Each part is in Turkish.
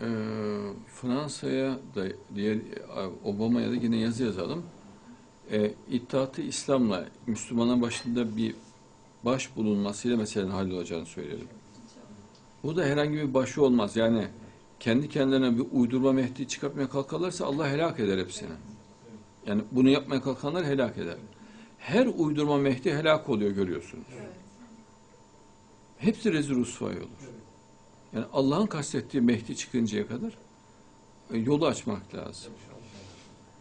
Ee, Fransa'ya da diğer Obama'ya da yine yazı yazalım. Ee, İttihatı İslam'la Müslümanların başında bir baş bulunmasıyla meselenin hallolacağını söyleyelim. Bu da herhangi bir başı olmaz. Yani kendi kendilerine bir uydurma Mehdi çıkartmaya kalkarlarsa Allah helak eder hepsini. Yani bunu yapmaya kalkanlar helak eder. Her uydurma Mehdi helak oluyor görüyorsunuz. Hepsi rezil rüsvay olur. Yani Allah'ın kastettiği Mehdi çıkıncaya kadar e, yolu açmak lazım.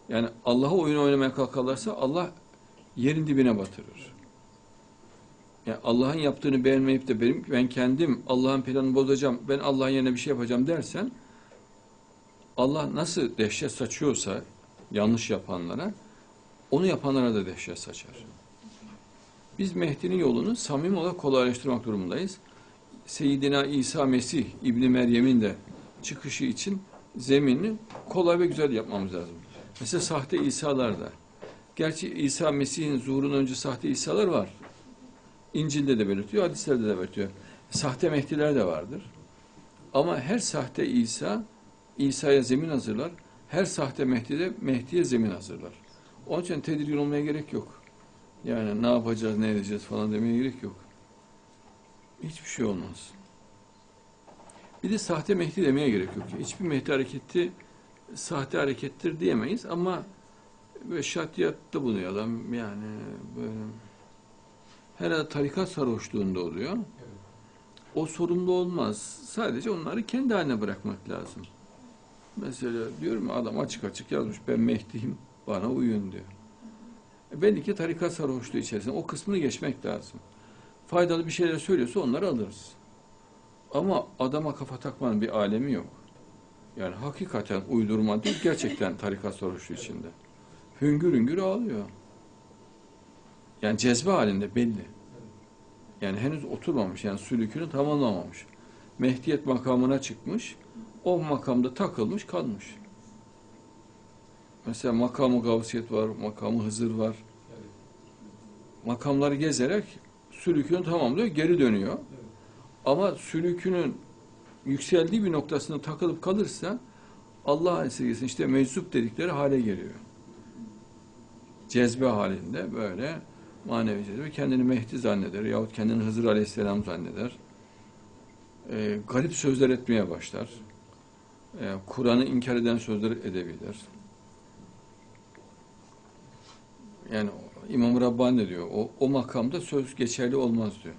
Yani Allah'a oyun oynamaya kalkarlarsa Allah yerin dibine batırır. Yani Allah'ın yaptığını beğenmeyip de benim ben kendim Allah'ın planını bozacağım, ben Allah'ın yerine bir şey yapacağım dersen Allah nasıl dehşet saçıyorsa yanlış yapanlara onu yapanlara da dehşet saçar. Biz Mehdi'nin yolunu samimi olarak kolaylaştırmak durumundayız. Seyyidina İsa Mesih İbni Meryem'in de çıkışı için zeminini kolay ve güzel yapmamız lazım. Mesela sahte İsa'lar da. Gerçi İsa Mesih'in zuhurundan önce sahte İsa'lar var. İncil'de de belirtiyor, hadislerde de belirtiyor. Sahte Mehdiler de vardır. Ama her sahte İsa, İsa'ya zemin hazırlar. Her sahte Mehdi de Mehdi'ye zemin hazırlar. Onun için tedirgin olmaya gerek yok. Yani ne yapacağız, ne edeceğiz falan demeye gerek yok. Hiçbir şey olmaz. Bir de sahte Mehdi demeye gerek yok. Hiçbir Mehdi hareketi sahte harekettir diyemeyiz ama böyle şatiyatta bulunuyor adam yani böyle herhalde tarikat sarhoşluğunda oluyor. O sorumlu olmaz. Sadece onları kendi haline bırakmak lazım. Mesela diyorum ya, adam açık açık yazmış ben Mehdi'yim bana uyun diyor. E belli ki tarikat sarhoşluğu içerisinde o kısmını geçmek lazım. Faydalı bir şeyler söylüyorsa onları alırız. Ama adama kafa takmanın bir alemi yok. Yani hakikaten uydurma değil, gerçekten tarikat sarhoşluğu içinde. Hüngür hüngür ağlıyor. Yani cezbe halinde belli. Yani henüz oturmamış, yani sülükünü tamamlamamış. Mehdiyet makamına çıkmış, o makamda takılmış kalmış. Mesela makamı gavsiyet var, makamı Hızır var. Makamları gezerek sülükünü tamamlıyor, geri dönüyor. Ama sülükünün yükseldiği bir noktasına takılıp kalırsa Allah esirgesin işte meczup dedikleri hale geliyor. Cezbe halinde böyle manevi cezbe kendini Mehdi zanneder yahut kendini Hızır Aleyhisselam zanneder. Ee, garip sözler etmeye başlar. Ee, Kur'an'ı inkar eden sözler edebilir. Yani İmam Rabbani diyor, o, o makamda söz geçerli olmaz diyor.